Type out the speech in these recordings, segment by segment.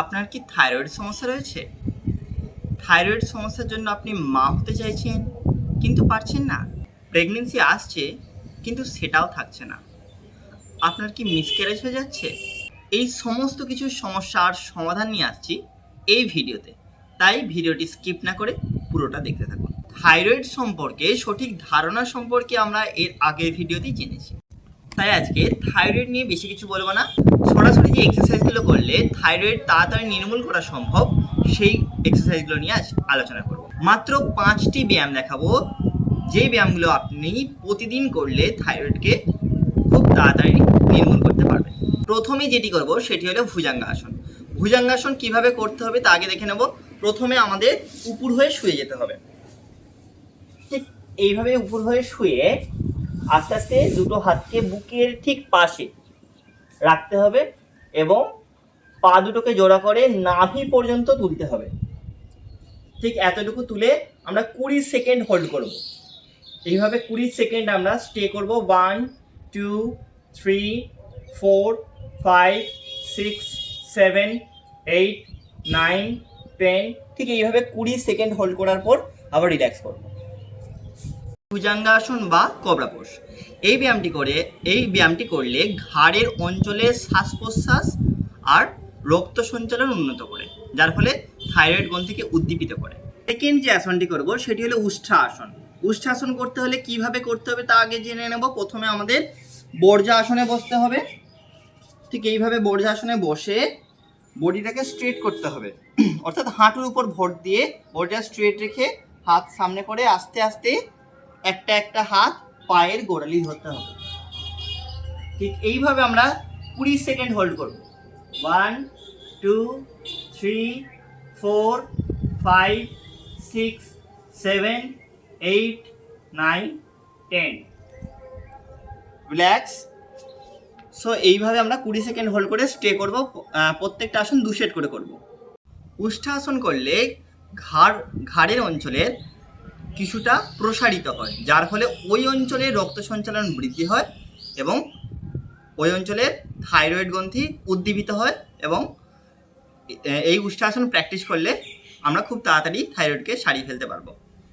আপনার কি থাইরয়েড সমস্যা রয়েছে? থাইরয়েড সমস্যার জন্য আপনি মা হতে চাইছেন, কিন্তু পারছেন না। প্রেগনেন্সি আসছে, কিন্তু সেটাও থাকছে না। আপনার কি মিসক্যারেজ হয়ে যাচ্ছে? এই সমস্ত কিছু সমস্যার সমাধান নিয়ে আসছি এই ভিডিওতে। তাই ভিডিওটি স্কিপ না করে পুরোটা দেখতে থাকুন। থাইরয়েড সম্পর্কে সঠিক ধারণা সম্পর্কে আমরা এর আগের ভিডিওতেই জেনেছি। তাই আজকে থাইরয়েড নিয়ে বেশি কিছু বলব না। সরাসরি যে এক্সারসাইজগুলো করলে থাইরয়েড তাড়াতাড়ি নির্মূল করা সম্ভব, সেই এক্সারসাইজগুলো নিয়ে আজ আলোচনা করব। মাত্র পাঁচটি ব্যায়াম দেখাবো। যে ব্যায়ামগুলো আপনি প্রতিদিন করলে থাইরয়েডকে খুব তাড়াতাড়ি নির্মূল করতে পারবেন। প্রথমে যেটি করব, সেটি হলো ভুজাঙ্গাসন। ভুজাঙ্গাসন কীভাবে করতে হবে তা আগে দেখে নেব। প্রথমে আমাদের উপর হয়ে শুয়ে যেতে হবে। ঠিক এইভাবে উপর হয়ে শুয়ে আস্তে আস্তে দুটো হাতকে বুকের ঠিক পাশে রাখতে হবে এবং পা দুটোকে জোড়া করে নাভি পর্যন্ত তুলতে হবে। ঠিক এতটুকু তুলে আমরা কুড়ি সেকেন্ড হোল্ড করব। এইভাবে কুড়ি সেকেন্ড আমরা স্টে করব। One, two, three, four, five, six, seven, eight, nine, ten, ঠিক এইভাবে কুড়ি সেকেন্ড হোল্ড করার পর আবার রিল্যাক্স করব। ভুজাঙ্গাসন বা কবরাপোষ এই ব্যায়ামটি করে, এই ব্যায়ামটি করলে ঘাড়ের অঞ্চলে শ্বাস প্রশ্বাস আর রক্ত সঞ্চালন উন্নত করে, যার ফলে থাইরয়েড গ্রন্থিকে উদ্দীপিত করে। সেকেন্ড যে আসনটি করব, সেটি হলো উষ্ঠা আসন উষ্ঠা আসন করতে হলে কীভাবে করতে হবে তা আগে জেনে নেব। প্রথমে আমাদের বর্জা আসনে বসতে হবে। ঠিক এইভাবে বর্জা আসনে বসে বডিটাকে স্ট্রেট করতে হবে। অর্থাৎ হাঁটুর উপর ভর দিয়ে বডিটা স্ট্রেট রেখে হাত সামনে করে আস্তে আস্তে একটা একটা হাত পায়ের গোড়ালি ধরতে হবে। ঠিক এইভাবে আমরা কুড়ি সেকেন্ড হোল্ড করব। One two three four five six seven eight nine ten relax so এইভাবে আমরা কুড়ি সেকেন্ড হোল্ড করে স্টে করব প্রত্যেকটা আসন দু সেট করে করব। উষ্ঠাসন করলে ঘাড়, ঘাড়ের অঞ্চলের কিছুটা প্রসারিত হয়, যার ফলে ওই অঞ্চলে রক্ত সঞ্চালন বৃদ্ধি হয় এবং ওই অঞ্চলে থাইরয়েড গ্রন্থি উদ্দীপিত হয় এবং এই উষ্ঠাসন প্র্যাকটিস করলে আমরা খুব তাড়াতাড়ি থাইরয়েডকে সারিয়ে ফেলতে পারব।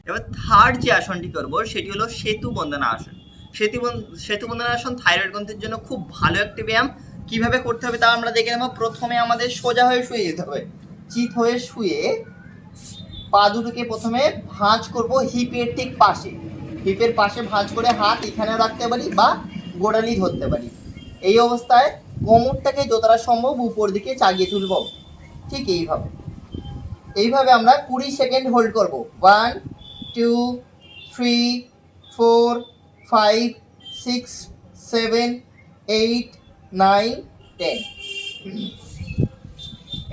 এবার থার্ড যে আসনটি করব, সেটি হলো সেতু বন্দনা আসন। সেতু সেতু বন্দনা আসন থাইরয়েড গ্রন্থির জন্য খুব ভালো একটি ব্যায়াম। কীভাবে করতে হবে তা আমরা দেখে নেব। প্রথমে আমাদের সোজা হয়ে শুয়ে যেতে হবে। চিত হয়ে শুয়ে পা দুটোকে প্রথমে ভাঁজ করব হিপের ঠিক পাশে। হিপের পাশে ভাঁজ করে হাত এখানে রাখতে পারি বা গোড়ালি ধরতে পারি। এই অবস্থায় কোমরটাকে যতটা সম্ভব উপর দিকে চাগিয়ে তুলব। ঠিক এইভাবে। এইভাবে আমরা কুড়ি সেকেন্ড হোল্ড করব। One, two, three, four, five, six, seven, eight, nine, ten.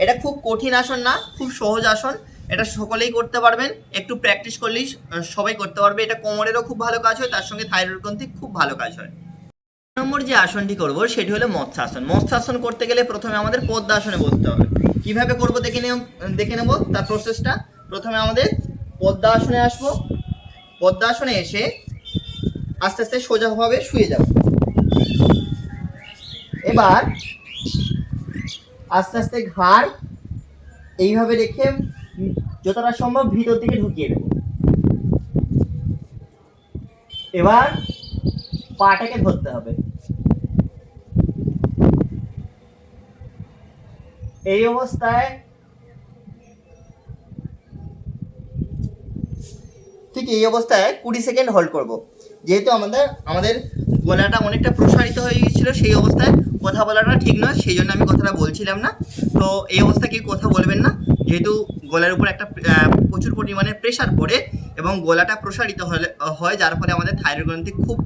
এটা খুব কঠিন আসন না, খুব সহজ আসন। এটা সকলেই করতে পারবেন। একটু প্র্যাকটিস করলেই সবাই করতে পারবে। এটা কোমরেরও খুব ভালো কাজ হয়, তার সঙ্গে থাইরয়েড গ্রন্থি খুব ভালো কাজ হয়। নম্বর যে আসনটি করব, সেটি হলো মৎস্যাসন। মৎস্যাসন করতে গেলে প্রথমে আমাদের পদ্মাসনে বসতে হবে। কীভাবে করব দেখে নেব দেখে নেব তার প্রসেসটা প্রথমে আমাদের পদ্মাসনে আসব। পদ্মাসনে এসে আস্তে আস্তে সোজাভাবে শুয়ে যাব। এবার আস্তে আস্তে ঘাড় এইভাবে রেখে যতটা সম্ভব ভিতর দিকে ঢুকিয়ে দেব এবার পাটাকে ধরতে হবে। এই অবস্থায় ঠিক এই অবস্থায় কুড়ি সেকেন্ড হোল্ড করব। যেহেতু আমাদের আমাদের গলাটা অনেকটা প্রসারিত হয়ে গিয়েছিল, সেই অবস্থায় কথা বলাটা ঠিক নয়, সেই জন্য আমি কথাটা বলছিলাম না। তো এই অবস্থায় কেউ কথা বলবেন না। যেহেতু গলার উপর একটা প্রচুর পরিমাণে প্রেশার পড়ে এবং গলাটা প্রসারিত হয় যার ফলে আমাদের থাইরয়েড গ্রন্থি খুব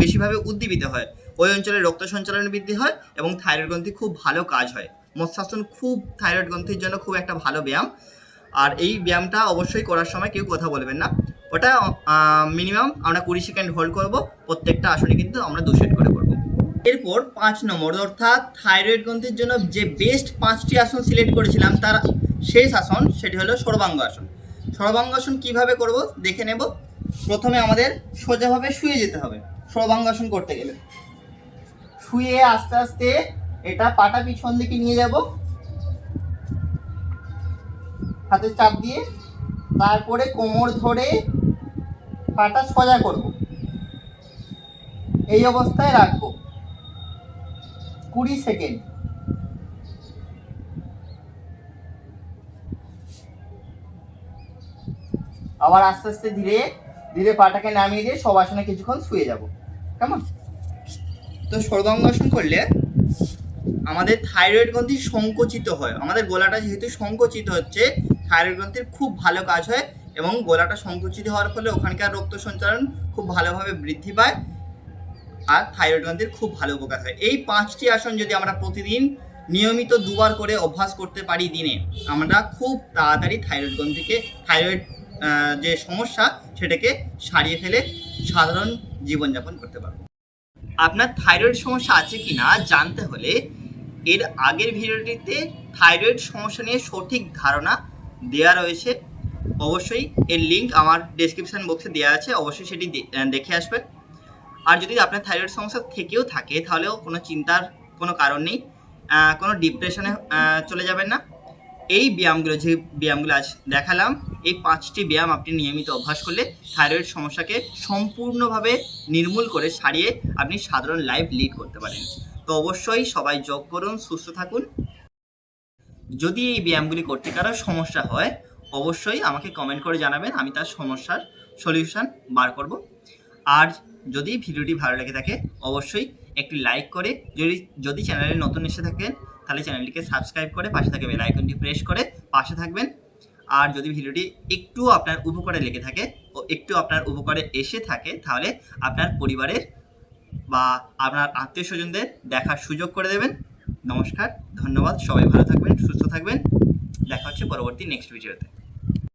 বেশিভাবে উদ্দীপিত হয়। ওই অঞ্চলে রক্ত সঞ্চালন বৃদ্ধি হয় এবং থাইরয়েড গ্রন্থি খুব ভালো কাজ হয়। মৎস্যাসন খুব থাইরয়েড গ্রন্থির জন্য খুব একটা ভালো ব্যায়াম। আর এই ব্যায়ামটা অবশ্যই করার সময় কেউ কথা বলবেন না। ওটা মিনিমাম আমরা কুড়ি সেকেন্ড হোল্ড করব। প্রত্যেকটা আসনে কিন্তু আমরা দু সেট করে করব। এরপর পাঁচ নম্বর, অর্থাৎ থাইরয়েড গ্রন্থির জন্য যে বেস্ট পাঁচটি আসন সিলেক্ট করেছিলাম, তার শেষ আসন সেটি হলো সর্বাঙ্গ আসন। সর্বাঙ্গ আসন কীভাবে করব? দেখে নেব। প্রথমে আমাদের সোজাভাবে শুয়ে যেতে হবে, সর্বাঙ্গ আসন করতে গেলে। শুয়ে আস্তে আস্তে এটা পাটা পিছন দিকে নিয়ে যাব। হাতে চাপ দিয়ে তারপরে কোমর ধরে পাটা সোজা করব। এই অবস্থায় রাখব। কুড়ি সেকেন্ড। আবার আস্তে আস্তে ধীরে ধীরে পাটাকে নামিয়ে দিয়ে সব আসনে কিছুক্ষণ শুয়ে যাব। কেমন? তো সর্বাঙ্গাসন করলে আমাদের থাইরয়েড গ্রন্থি সংকুচিত হয়। আমাদের গোলাটা যেহেতু সংকুচিত হচ্ছে, থাইরয়েড গ্রন্থির খুব ভালো কাজ হয় এবং গোলাটা সংকুচিত হওয়ার ফলে ওখানকার রক্ত সঞ্চালন খুব ভালোভাবে বৃদ্ধি পায়। আর থাইরয়েড গ্রন্থির খুব ভালো উপকার হয়। এই পাঁচটি আসন যদি আমরা প্রতিদিন নিয়মিত দুবার করে অভ্যাস করতে পারি দিনে, আমরা খুব তাড়াতাড়ি থাইরয়েড গ্রন্থিকে থাইরয়েড যে সমস্যা, সেটাকে সারিয়ে ফেলে সাধারণ জীবনযাপন করতে পারব। আপনার থাইরয়েড সমস্যা আছে কি না জানতে হলে এর আগের ভিডিওটিতে থাইরয়েড সমস্যা নিয়ে সঠিক ধারণা দেওয়া রয়েছে। অবশ্যই এর লিঙ্ক আমার ডেসক্রিপশন বক্সে দেওয়া আছে, অবশ্যই সেটি দেখে আসবেন। আর যদি আপনার থাইরয়েড সমস্যা থেকেও থাকে, তাহলেও কোনো চিন্তার কোনো কারণ নেই। কোনো ডিপ্রেশনে চলে যাবেন না। এই ব্যায়ামগুলো, যে ব্যায়ামগুলো আজ দেখালাম, এই পাঁচটি ব্যায়াম আপনি নিয়মিত অভ্যাস করলে থাইরয়েড সমস্যাকে সম্পূর্ণভাবে নির্মূল করে সারিয়ে আপনি সাধারণ লাইফ লিড করতে পারেন। তো অবশ্যই সবাই যোগ করুন, সুস্থ থাকুন। যদি এই ব্যায়ামগুলি করতে কারও সমস্যা হয়, অবশ্যই আমাকে কমেন্ট করে জানাবেন, আমি তার সমস্যার সলিউশন বার করব। আর যদি ভিডিওটি ভালো লেগে থাকে, অবশ্যই একটি লাইক করে, যদি যদি চ্যানেলে নতুন এসে থাকেন, তাহলে চ্যানেলটিকে সাবস্ক্রাইব করে পাশে থাকা বেল আইকনটি প্রেস করে পাশে থাকবেন। আর যদি ভিডিওটি একটু আপনার উপকারে লেগে থাকে ও একটু আপনার উপকারে এসে থাকে, তাহলে আপনার পরিবারের বা আপনার আত্মীয় স্বজনদের দেখার সুযোগ করে দেবেন। নমস্কার, ধন্যবাদ, সবাই ভালো থাকবেন, সুস্থ থাকবেন। দেখা হচ্ছে পরবর্তী নেক্সট ভিডিওতে